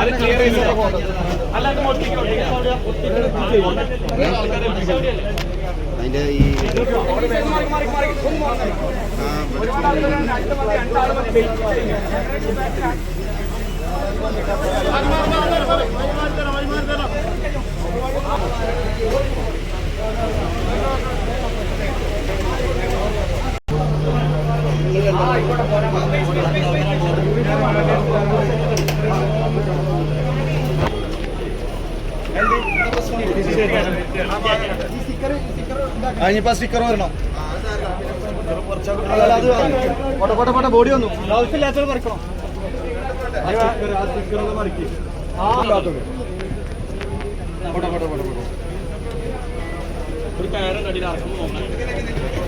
അത് ക്ലിയർ ചെയ്ത് അല്ലാതെ അതിന്റെ ഈ അതിനിപ്പോ സ്റ്റിക്കർ വരണം. അത് പോട്ടെ പോട്ടെ ബോഡി വന്നു. ആവശ്യമില്ലാത്തത് മറിക്കണം. പോട്ടെ പോട്ടെ ഒരു പേരൻ കടിയിൽ ഇറക്കുമ്പോൾ നോക്കണം